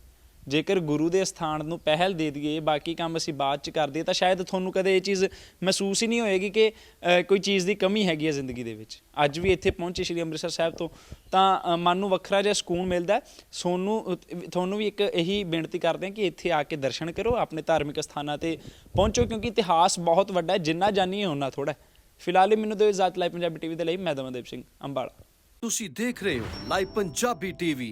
ਜੇਕਰ ਗੁਰੂ ਦੇ ਸਥਾਨ ਨੂੰ ਪਹਿਲ ਦੇ ਦਈਏ ਬਾਕੀ ਕੰਮ ਅਸੀਂ ਬਾਅਦ ਚ ਕਰਦੇ ਤਾਂ ਸ਼ਾਇਦ ਤੁਹਾਨੂੰ ਕਦੇ ਇਹ ਚੀਜ਼ ਮਹਿਸੂਸ ਹੀ ਨਹੀਂ ਹੋਏਗੀ ਕਿ ਅ, ਕੋਈ ਚੀਜ਼ ਦੀ ਕਮੀ ਹੈਗੀ ਹੈ ਜ਼ਿੰਦਗੀ ਦੇ ਵਿੱਚ। ਅੱਜ ਵੀ ਇੱਥੇ ਪਹੁੰਚੇ ਸ਼੍ਰੀ ਅੰਮ੍ਰਿਤਸਰ ਸਾਹਿਬ ਤੋਂ ਤਾਂ ਅ, ਮਨ ਨੂੰ ਵੱਖਰਾ ਜਿਹਾ ਸਕੂਨ ਮਿਲਦਾ ਹੈ। ਸੋਨੂੰ ਤੁਹਾਨੂੰ ਵੀ ਇੱਕ ਇਹੀ ਬੇਨਤੀ ਕਰਦੇ ਹਾਂ ਕਿ ਇੱਥੇ ਆ ਕੇ ਦਰਸ਼ਨ ਕਰੋ ਆਪਣੇ ਧਾਰਮਿਕ ਸਥਾਨਾਂ ਤੇ ਪਹੁੰਚੋ ਕਿਉਂਕਿ ਇਤਿਹਾਸ ਬਹੁਤ ਵੱਡਾ ਹੈ ਜਿੰਨਾ ਜਾਣੀਏ ਉਨਾ ਥੋੜਾ ਫਿਲਹਾਲ ਇਹ ਮੈਨੂੰ ਦਿਓ ਇਜਾਜ਼ਤ ਲਾਈਵ ਪੰਜਾਬੀ ਟੀਵੀ ਦੇ ਲਈ ਮੈਂ ਦਮਨਦੀਪ ਸਿੰਘ ਅੰਬਾਲਾ। ਤੁਸੀਂ ਦੇਖ ਰਹੇ ਹੋ ਲਾਈਵ ਪੰਜਾਬੀ ਟੀਵੀ।